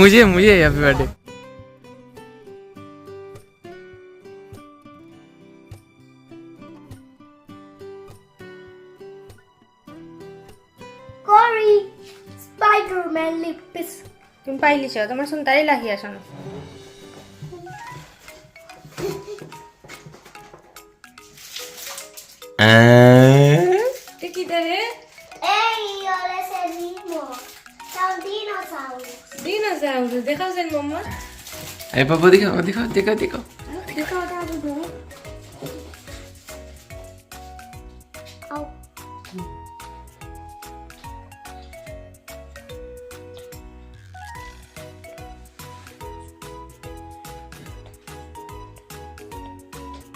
मुझे मुझे happy birthday Cory Spider-Man lips. তুমি পাইলিছ তোমাৰ চোন তাই লাহি আছ अरे पापा दिखाओ दिखाओ दिखाओ दिखाओ দেখাও দাও দাও Au.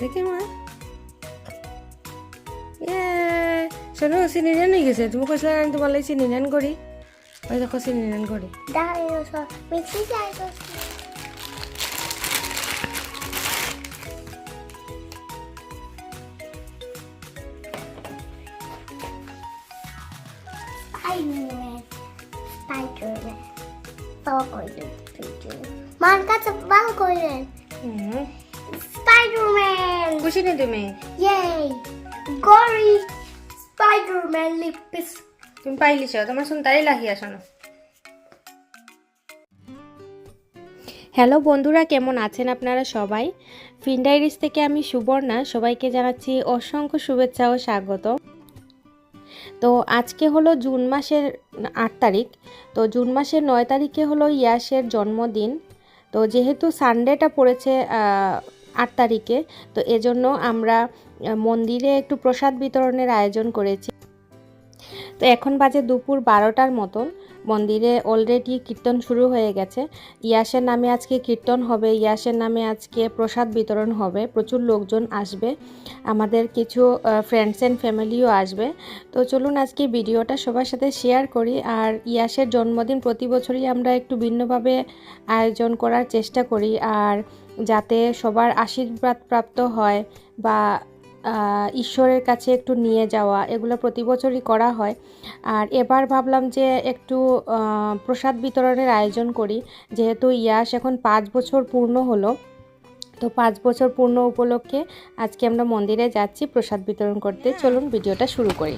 দেখি মা ইয়ে শোনো চিনি নেন হয়ে গেছে তুমি কৈছিলা না তোমার লাগে চিনি নেন করি ওই দেখো চিনি নেন করি Dinosaur. Mixi dinosaur. Spider-Man. Spider-Man. Man ka sa bal ko Spider-Man! খুশি নি তুমি Yay! Gory Spider-Man lips. তুমি পাইলিছ তোমার চোন তাই লাহি আস হ্যালো বন্ধুরা কেমন আছেন আপনারা সবাই ফিনডাইরিস থেকে আমি সুবর্ণা সবাইকে জানাচ্ছি অসংখ্য শুভেচ্ছা ও স্বাগত তো আজকে হলো জুন মাসের আট তারিখ। তো জুন মাসের নয় তারিখে হলো ইয়াসের জন্মদিন। তো যেহেতু সানডেটা পড়েছে আট তারিখে, তো এজন্য আমরা মন্দিরে একটু প্রসাদ বিতরণের আয়োজন করেছি। তো এখন বাজে দুপুর বারোটার মতন। মন্দিরে অলরেডি কীর্তন শুরু হয়ে গেছে। ইয়াসের নামে আজকে কীর্তন হবে, ইয়াসের নামে আজকে প্রসাদ বিতরণ হবে, প্রচুর লোকজন আসবে, আমাদের কিছু ফ্রেন্ডস অ্যান্ড ফ্যামিলিও আসবে। তো চলুন আজকে ভিডিওটা সবার সাথে শেয়ার করি, আর ইয়াসের জন্মদিন প্রতি বছরই আমরা একটু ভিন্নভাবে আয়োজন করার চেষ্টা করি, আর যাতে সবার আশীর্বাদ প্রাপ্ত হয় বা ঈশ্বরের কাছে একটু নিয়ে যাওয়া, এগুলো প্রতি বছরই করা হয়। আর এবার ভাবলাম যে একটু প্রসাদ বিতরণের আয়োজন করি। যেহেতু ইয়াস এখন পাঁচ বছর পূর্ণ হলো, তো পাঁচ বছর পূর্ণ উপলক্ষে আজকে আমরা মন্দিরে যাচ্ছি প্রসাদ বিতরণ করতে। চলুন, ভিডিওটা শুরু করি।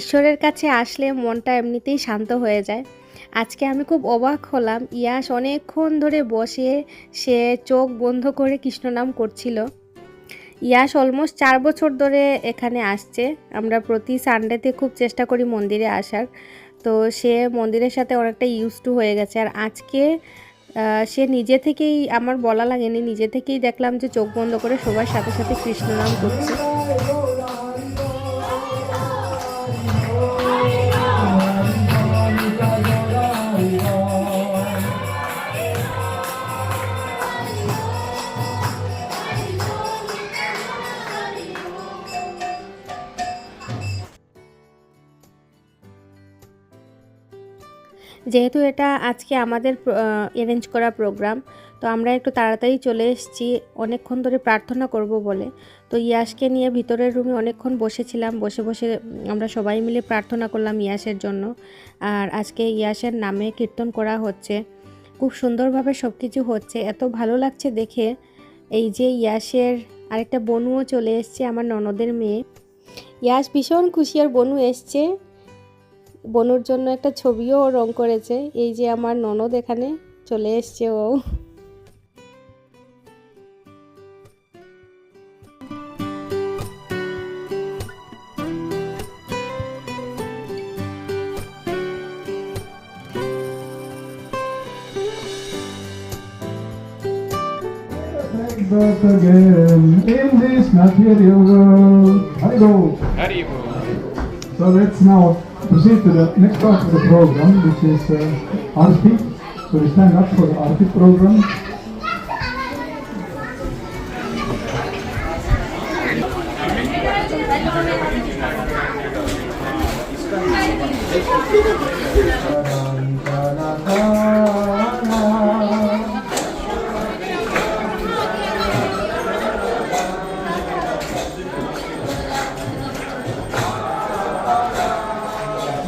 ঈশ্বরের কাছে আসলে মনটা এমনিতেই শান্ত হয়ে যায়। আজকে আমি খুব অবাক হলাম, ইয়াস অনেকক্ষণ ধরে বসে সে চোখ বন্ধ করে কৃষ্ণনাম করছিল। ইয়াস অলমোস্ট চার বছর ধরে এখানে আসছে। আমরা প্রতি সানডেতে খুব চেষ্টা করি মন্দিরে আসার। তো সে মন্দিরের সাথে অনেকটা ইউজ টু হয়ে গেছে। আর আজকে সে নিজে থেকেই, আমার বলা লাগেনি, নিজে থেকেই দেখলাম যে চোখ বন্ধ করে সবার সাথে সাথে কৃষ্ণনাম করছে। যেহেতু এটা আজকে আমাদের অ্যারেঞ্জ করা প্রোগ্রাম তো আমরা একটু তাড়াতাড়ি চলে এসেছি, অনেকক্ষণ ধরে প্রার্থনা করব বলে। তো ইয়াসকে নিয়ে ভিতরের রুমে অনেকক্ষণ বসেছিলাম, বসে বসে আমরা সবাই মিলে প্রার্থনা করলাম ইয়াসের জন্য। আর আজকে ইয়াসের নামে কীর্তন করা হচ্ছে। খুব সুন্দরভাবে সব কিছু হচ্ছে। এত ভালো লাগছে দেখে। এই যে ইয়াসের আরেকটা বনুও চলে এসছে, আমার ননদের মেয়ে। ইয়াস ভীষণ খুশি আর বনু এসছে। বনুর জন্য একটা ছবিও ও রং করেছে এই যে আমার ননদ এখানে চলে এসছে ও birth again in this material world. I go. So let's now proceed to the next part of the program, which is uh, Arti. So we stand up for the Arti program.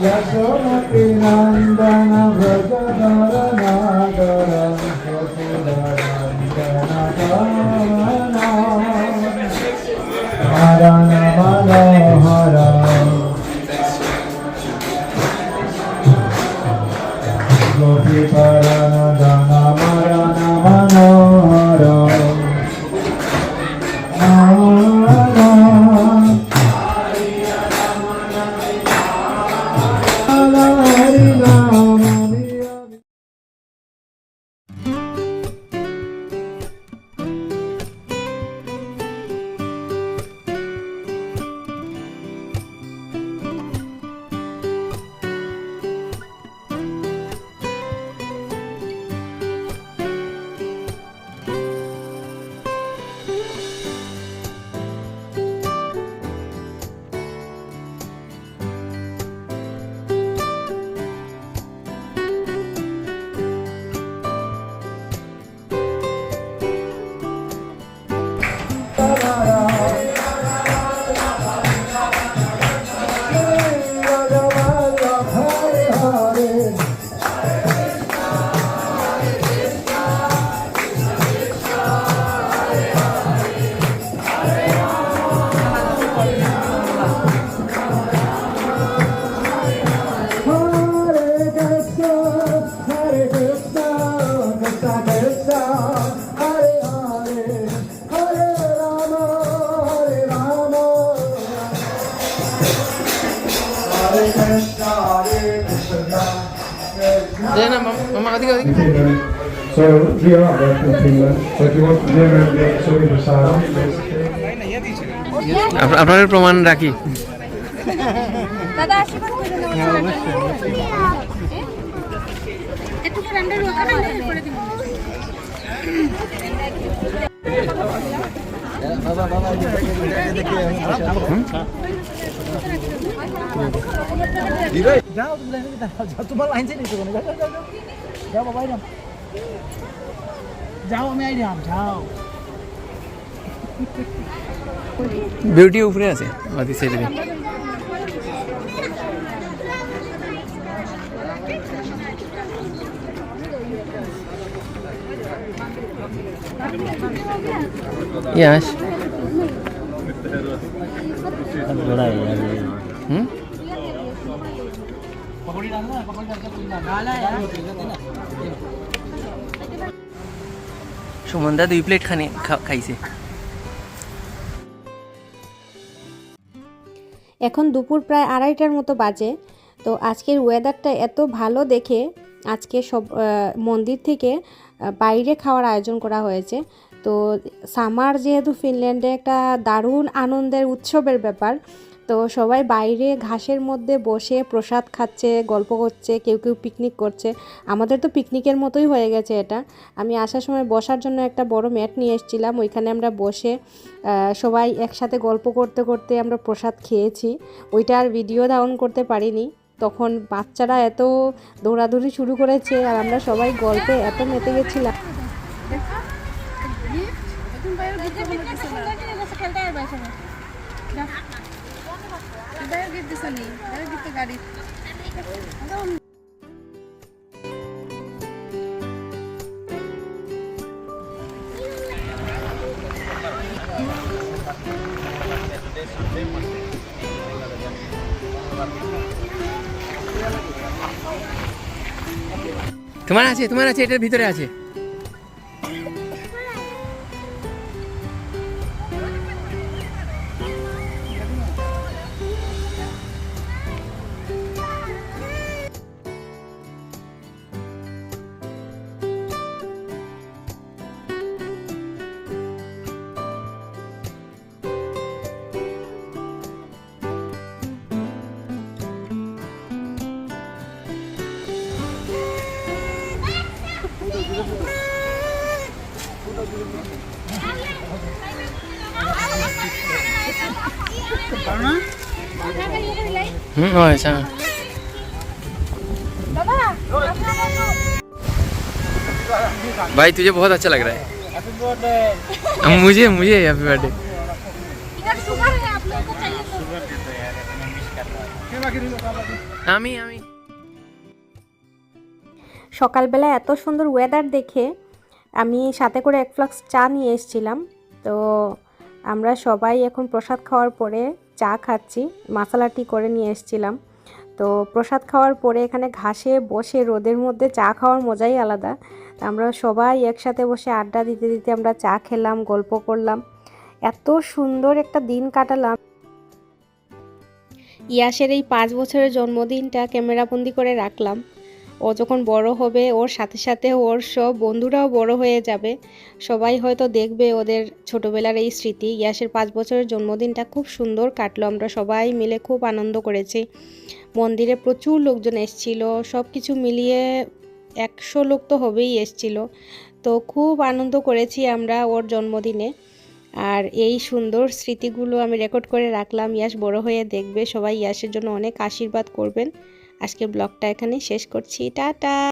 Yashoda Pinandana Vajadara Nagara Vajadara Nagara Diana, mama, tiga, tiga. So we are back Finland. So if you want to hear me, we are sorry for Sarah. আপনার প্রমাণ রাখি দাদা আশীর্বাদ করে যাও তুমি লাইনে দাঁড়াও যাও তোমার লাইন চেয়ে নিতে যাও যাও যাও যাও বাবা আইরাম যাও আমি আইরাম বিউটি উপরে আছে বাকি সাইডে ইয়াস লড়াই হুম? সুমনদা দুই প্লেট খানে খাইছে। এখন দুপুর প্রায় আড়াইটার মতো বাজে, তো আজকের ওয়েদারটা এত ভালো দেখে আজকে সব মন্দির থেকে বাইরে খাওয়ার আয়োজন করা হয়েছে। তো সামার যেহেতু ফিনল্যান্ডে একটা দারুণ আনন্দের উৎসবের ব্যাপার তো সবাই বাইরে ঘাসের মধ্যে বসে প্রসাদ খাচ্ছে, গল্প করছে, কেউ কেউ পিকনিক করছে। আমাদের তো পিকনিকের মতোই হয়ে গেছে এটা। আমি আসার সময় বসার জন্য একটা বড় ম্যাট নিয়ে এসেছিলাম। ওইখানে আমরা বসে সবাই একসাথে গল্প করতে করতে আমরা প্রসাদ খেয়েছি। ওইটা আর ভিডিও ধারণ করতে পারিনি। তখন বাচ্চারা এত দৌড়াদৌড়ি শুরু করেছে আর আমরা সবাই গল্পে এত মেতে গেছিলাম। তোমার আছে তোমার আছে এটার ভিতরে আছে। हम्म हाँ ऐसा भाई तुझे बहुत अच्छा लग रहा है अब मुझे मुझे हैप्पी बर्थडे इधर शुगर है आप लोगों को चाहिए तो আমি আমি সকালবেলা এত সুন্দর ওয়েদার দেখে আমি সাথে করে এক ফ্লাক্স চা নিয়ে এসেছিলাম তো আমরা সবাই এখন প্রসাদ খাওয়ার পরে চা খাচ্ছি, মশলা টি করে নিয়ে এসেছিলাম। তো প্রসাদ খাওয়ার পরে এখানে ঘাসে বসে রোদের মধ্যে চা খাওয়ার মজাই আলাদা। আমরা সবাই একসাথে বসে আড্ডা দিতে দিতে আমরা চা খেলাম, গল্প করলাম। এত সুন্দর একটা দিন কাটালাম। ইয়াসের এই পাঁচ বছরের জন্মদিনটা ক্যামেরাবন্দি করে রাখলাম। ও যখন বড় হবে, ওর সাথে সাথে ওর সব বন্ধুরাও বড় হয়ে যাবে। সবাই হয়তো দেখবে ওদের ছোটবেলার এই স্মৃতি। ইয়াসের পাঁচ বছরের জন্মদিনটা খুব সুন্দর কাটলো। আমরা সবাই মিলে খুব আনন্দ করেছি। মন্দিরে প্রচুর লোকজন এসছিল। সব কিছু মিলিয়ে একশো লোক তো হবেই এসছিল। তো খুব আনন্দ করেছি আমরা ওর জন্মদিনে। আর এই সুন্দর স্মৃতিগুলো আমি রেকর্ড করে রাখলাম। ইয়াস বড় হয়ে দেখবে। সবাই ইয়াসের জন্য অনেক আশীর্বাদ করবেন। আজকের ব্লগটা এখানে শেষ করছি। টাটা!